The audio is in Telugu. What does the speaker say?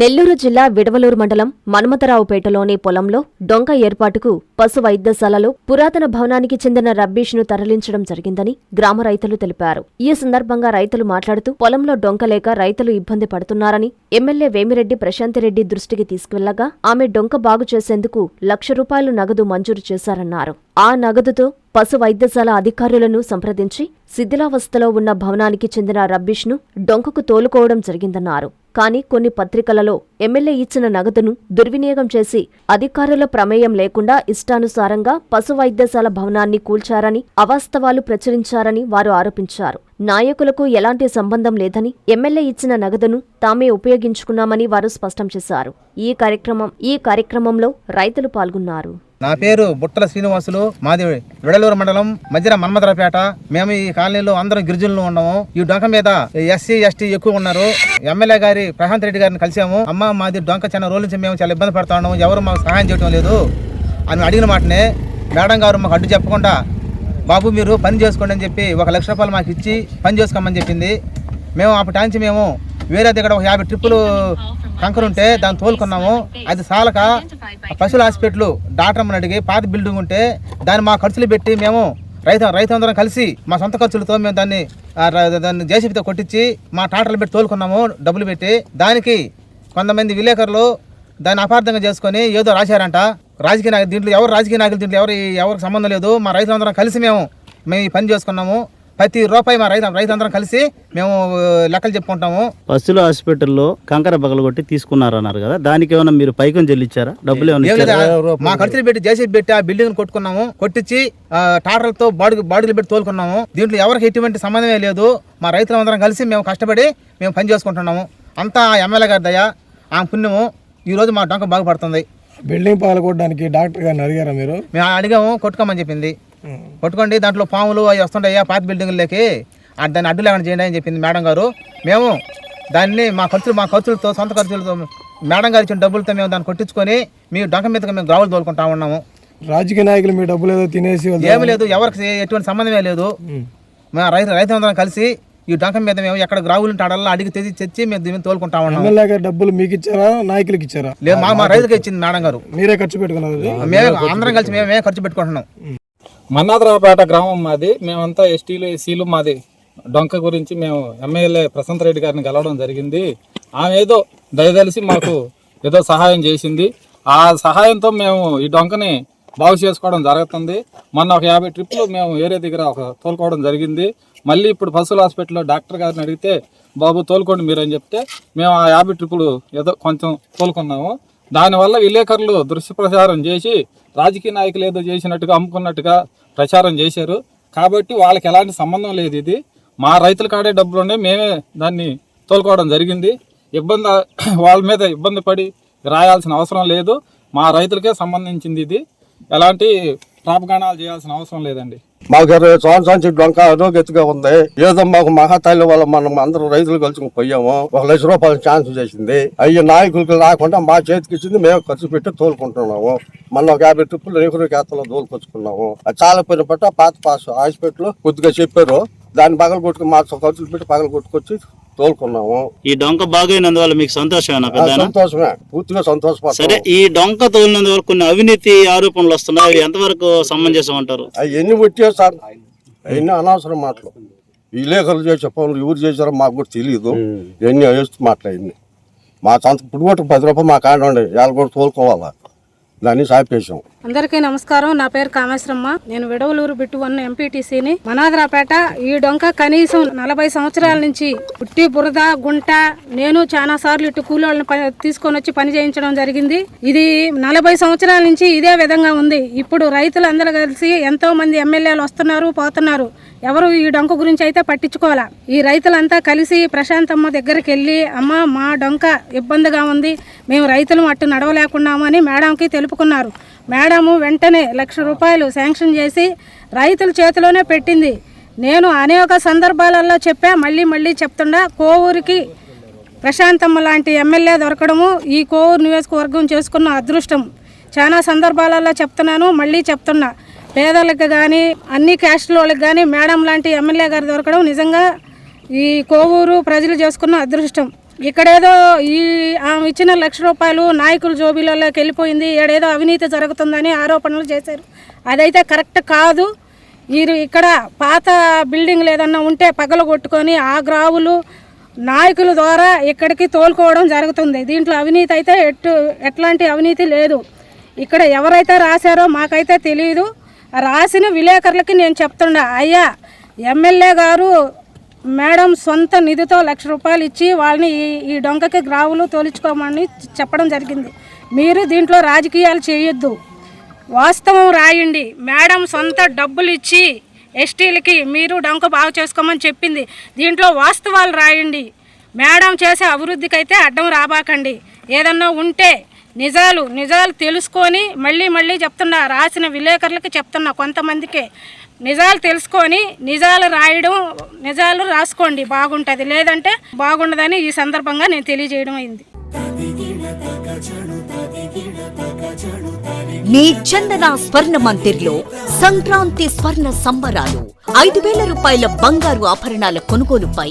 నెల్లూరు జిల్లా విడవలూరు మండలం మన్మథరావుపేటలోని పొలంలో డొంక ఏర్పాటుకు పశు వైద్యశాలలో పురాతన భవనానికి చెందిన రబ్బీష్ను తరలించడం జరిగిందని గ్రామ రైతులు తెలిపారు. ఈ సందర్భంగా రైతులు మాట్లాడుతూ పొలంలో డొంక లేక రైతులు ఇబ్బంది పడుతున్నారని ఎమ్మెల్యే వేమిరెడ్డి ప్రశాంతిరెడ్డి దృష్టికి తీసుకువెళ్ళగా ఆమె డొంక బాగు చేసేందుకు లక్ష రూపాయలు నగదు మంజూరు చేశారన్నారు. ఆ నగదుతో పశు వైద్యశాల అధికారులను సంప్రదించి శిథిలావస్థలో ఉన్న భవనానికి చెందిన రబ్బిష్ను డొంకకు తోలుకోవడం జరిగిందన్నారు. కానీ కొన్ని పత్రికలలో ఎమ్మెల్యే ఇచ్చిన నగదును దుర్వినియోగం చేసి అధికారుల ప్రమేయం లేకుండా ఇష్టానుసారంగా పశు వైద్యశాల భవనాన్ని కూల్చారని అవాస్తవాలు ప్రచురించారని వారు ఆరోపించారు. నాయకులకు ఎలాంటి సంబంధం లేదని ఎమ్మెల్యే ఇచ్చిన నగదును తామే ఉపయోగించుకున్నామని వారు స్పష్టం చేశారు. ఈ కార్యక్రమం ఈ కార్యక్రమంలో రైతులు పాల్గొన్నారు. నా పేరు బుట్టల శ్రీనివాసులు మాది విడలూరు మండలం మధ్యన మన్మధరపేట మేము ఈ కాలనీలో అందరం గిరిజనులు ఉన్నాము. ఈ డొంక మీద ఎస్సీ ఎస్టీ ఎక్కువ ఉన్నారు. ఎమ్మెల్యే గారి ప్రశాంత్ రెడ్డి గారిని కలిసాము అమ్మ మాది డొంక చిన్న రోజుల నుంచి మేము చాలా ఇబ్బంది పడతా ఉన్నాము. ఎవరు మాకు సహాయం చేయడం లేదు. అని అడిగిన మాటనే మేడం గారు మాకు అడ్డు చెప్పకుండా బాబు మీరు పని చేసుకోండి అని చెప్పి ఒక లక్ష రూపాయలు మాకు ఇచ్చి పని చేసుకోమని చెప్పింది. మేము అప్పటి నుంచి మేము వేరే దగ్గర ఒక యాభై ట్రిప్పులు కంకర ఉంటే దాన్ని తోలుకున్నాము. అది చాలక పశువుల హాస్పిటల్ డాక్టర్ అమ్మని అడిగి పాత బిల్డింగ్ ఉంటే దాన్ని మా ఖర్చులు పెట్టి మేము రైతు రైతులందరం కలిసి మా సొంత ఖర్చులతో మేము దాన్ని దాన్ని జేసీబీతో కొట్టించి మా టాటర్లు పెట్టి తోలుకున్నాము డబ్బులు పెట్టి. దానికి కొంతమంది విలేకరులు దాన్ని అపార్థంగా చేసుకొని ఏదో రాశారంట. రాజకీయ నాయకులు దీంట్లో ఎవరు రాజకీయ నాయకులు దీంట్లో ఎవరు ఎవరికి సంబంధం లేదు. మా రైతులందరం కలిసి మేము మేము ఈ పని చేసుకున్నాము. ప్రతి రూపాయి మా రైతు రైతులందరం కలిసి మేము లెక్కలు చెప్పుకుంటాము. పశువుల హాస్పిటల్లో కంకర పగలగొట్టి తీసుకున్నారన్నారు కదా దానికి ఏమైనా మీరు పైకం చెల్లించారా? డబ్బులు ఏమైనా మా ఖర్చులు పెట్టి జేసీబీ పెట్టి ఆ బిల్డింగ్ కొట్టుకున్నాము. కొట్టించి టాటర్లతో బాడీ బాడీలు పెట్టి తోలుకున్నాము. దీంట్లో ఎవరికి ఎటువంటి సంబంధమే లేదు. మా రైతులందరం కలిసి మేము కష్టపడి మేము పని చేసుకుంటున్నాము. అంతా ఆ ఎమ్మెల్యే గారి దయ ఆ పుణ్యము. ఈ రోజు మా డొంక బాగుపడుతుంది. బిల్డింగ్ పాల్గొట్టడానికి డాక్టర్ గారిని అడిగారా మీరు? మేము అడిగాము కొట్టుకోమని చెప్పింది. కొట్టుకోండి దాంట్లో పాములు అవి వస్తుంటాయి పాత బిల్డింగ్లకి దాన్ని అడ్డు లేకుండా చేయండి అని చెప్పింది మేడం గారు. మేము దాన్ని మా ఖర్చులు మా ఖర్చులతో సొంత ఖర్చులతో మేడం గారు ఇచ్చిన డబ్బులతో మేము దాన్ని కొట్టించుకొని మీ డొంక మీదకి మేము గ్రావులు తోలుకుంటా ఉన్నాము. రాజకీయ నాయకులు మీ డబ్బులు ఏదో తినేసి. ఏమి లేదు ఎవరికి ఎటువంటి సంబంధమే లేదు. మా రైతు రైతులందరం కలిసి ఈ డొంక మీద మేము ఎక్కడ గ్రావులు టాడల్లో అడిగి తెచ్చి తెచ్చి మేము దీన్ని తోలుకుంటా గారు డబ్బులు మీకు ఇచ్చారా నాయకులకి ఇచ్చారా? లేదు మా మా రైతుకి ఇచ్చింది మేడం గారు. మీరే ఖర్చు పెట్టుకున్నారు? మేము అందరం కలిసి మేమే ఖర్చు పెట్టుకుంటున్నాం. మన్నాద్రావుపేట గ్రామం మాది. మేమంతా ఎస్టీలు ఎస్సీలు మాది. డొంక గురించి మేము ఎమ్మెల్యే ప్రశాంత్ రెడ్డి గారిని కలవడం జరిగింది. ఆమె ఏదో దయదలిసి మాకు ఏదో సహాయం చేసింది. ఆ సహాయంతో మేము ఈ డొంకని బాగు చేసుకోవడం జరుగుతుంది. మొన్న ఒక యాభై ట్రిప్పులు మేము ఏరియా దగ్గర ఒక తోలుకోవడం జరిగింది. మళ్ళీ ఇప్పుడు పశువుల హాస్పిటల్లో డాక్టర్ గారిని అడిగితే బాబు తోలుకోండి మీరు అని చెప్తే మేము ఆ యాభై ట్రిప్పులు ఏదో కొంచెం తోలుకున్నాము. దానివల్ల విలేకరులు దృశ్య ప్రచారం చేసి రాజకీయ నాయకులు ఏదో చేసినట్టుగా అమ్ముకున్నట్టుగా ప్రచారం చేశారు. కాబట్టి వాళ్ళకి ఎలాంటి సంబంధం లేదు ఇది. మా రైతుల కాడే డబ్బులు ఉన్నాయి మేమే దాన్ని తోలుకోవడం జరిగింది. ఇబ్బంది వాళ్ళ మీద ఇబ్బంది పడి రాయాల్సిన అవసరం లేదు. మా రైతులకే సంబంధించింది ఇది. ఎలాంటి ప్రాపగాణాలు చేయాల్సిన అవసరం లేదండి. మాకు ఇరవై సంవత్సరాల నుంచి డొంక అధోగతిగా ఉంది. ఏదో మాకు మహాతల్లి వల్ల మనం అందరూ రైతులు కలిసి పోయాము. ఒక లక్ష రూపాయలు ఛాన్స్ చేసింది. అయ్యి నాయకులకు రాకుండా మా చేతికి ఇచ్చింది మేము ఖర్చు పెట్టి తోలుకుంటున్నాము. మొన్న ఒక యాభై ట్రిప్పులు నెహ్రూ ఖాతాలో తోలుకొచ్చుకున్నాము. అది చాలా పోయిన పట్ట పాత పాస్ హాస్పిటల్ కొద్దిగా చెప్పారు. దాన్ని పగలు కొట్టుకు మా ఖర్చులు పెట్టి పగలు కొట్టుకొచ్చి తోలుకున్నాము. ఈ డొంక బాగైనందువల్ల మీకు సంతోషమేనా పెద్ద సంతోషమే. పూర్తిగా సరే సంతోషపడతాం ఈ డొంక తోలినందువరకు కొన్ని అవినీతి ఆరోపణలు వస్తున్నాయి. అవి ఎంతవరకు సమంజసం అంటారు? అవి ఎన్ని వచ్చే సార్? అవన్నీ అనవసరం మాటలు. విలేకరులు చేసే పనులు ఎవరు చేశారో మాకు కూడా తెలియదు ఎన్ని వేస్తూ మాట్లాడింది మా సొంత కూడా పది రూపాయలు మా కాడ ఉండే. వాళ్ళు కూడా తోలుకోవాలా? దాన్ని సాపేసాం అందరికీ నమస్కారం. నా పేరు కామేశ్వరమ్మ. నేను విడవలూరు బిట్టు వన్ ఎంపీటీసీని మనాద్రాపేట ఈ డొంక కనీసం నలభై సంవత్సరాల నుంచి పుట్టి బురద గుంట నేను చాలా సార్లు ఇటు కూలోళ్ళని తీసుకొని వచ్చి పని చేయించడం జరిగింది. ఇది నలభై సంవత్సరాల నుంచి ఇదే విధంగా ఉంది. ఇప్పుడు రైతులందరూ కలిసి ఎంతో మంది ఎమ్మెల్యేలు వస్తున్నారు పోతున్నారు. ఎవరు ఈ డొంక గురించి అయితే పట్టించుకోవాలా? ఈ రైతులంతా కలిసి ప్రశాంతమ్మ దగ్గరికి వెళ్ళి అమ్మ మా డొంక ఇబ్బందిగా ఉంది. మేము రైతులు అట్టు నడవలేకున్నామని మేడంకి తెలుపుకున్నారు. మేడము వెంటనే లక్ష రూపాయలు శాంక్షన్ చేసి రైతుల చేతిలోనే పెట్టింది. నేను అనేక సందర్భాలలో చెప్పా మళ్ళీ మళ్ళీ చెప్తుండా కోవూరికి ప్రశాంతమ్మ లాంటి ఎమ్మెల్యే దొరకడము ఈ కోవూరు నియోజకవర్గం చేసుకున్న అదృష్టం. చాలా సందర్భాలలో చెప్తున్నాను మళ్ళీ చెప్తున్నా. పేదలకు కానీ అన్ని క్యాస్టుల వాళ్ళకి కానీ మేడం లాంటి ఎమ్మెల్యే గారు దొరకడం నిజంగా ఈ కోవూరు ప్రజలు చేసుకున్న అదృష్టం. ఇక్కడేదో ఈ ఆమె ఇచ్చిన లక్ష రూపాయలు నాయకుల జోబీలలోకి వెళ్ళిపోయింది. ఏడేదో అవినీతి జరుగుతుందని ఆరోపణలు చేశారు. అదైతే కరెక్ట్ కాదు. వీరు ఇక్కడ పాత బిల్డింగ్లు ఏదన్నా ఉంటే పగలు కొట్టుకొని ఆ గ్రావులు నాయకుల ద్వారా ఇక్కడికి తోలుకోవడం జరుగుతుంది. దీంట్లో అవినీతి అయితే ఎట్టు ఎట్లాంటి అవినీతి లేదు. ఇక్కడ ఎవరైతే రాశారో మాకైతే తెలియదు రాసిన విలేకరులకి నేను చెప్తుండ అయ్యా ఎమ్మెల్యే గారు మేడం సొంత నిధితో లక్ష రూపాయలు ఇచ్చి వాళ్ళని ఈ ఈ డొంకకి గ్రావులు తోలుచుకోమని చెప్పడం జరిగింది. మీరు దీంట్లో రాజకీయాలు చేయొద్దు. వాస్తవం రాయండి. మేడం సొంత డబ్బులు ఇచ్చి ఎస్టీలకి మీరు డొంక బాగు చేసుకోమని చెప్పింది. దీంట్లో వాస్తవాలు రాయండి. మేడం చేసే అభివృద్ధికి అయితే అడ్డం రాబాకండి. ఏదన్నా ఉంటే నిజాలు నిజాలు తెలుసుకొని మళ్ళీ మళ్ళీ చెప్తున్నా రాసిన విలేకరులకి చెప్తున్నా కొంతమందికే. నిజాలు తెలుసుకొని నిజాలు రాయడం నిజాలు రాసుకోండి బాగుంటుంది. లేదంటే బాగుండదని ఈ సందర్భంగా నేను తెలియజేయడం అయింది. మీ చందన స్వర్ణ మందిర్లో సంక్రాంతి స్వర్ణ సంబరాలు. ఐదు వేల రూపాయల బంగారు ఆభరణాల కొనుగోలుపై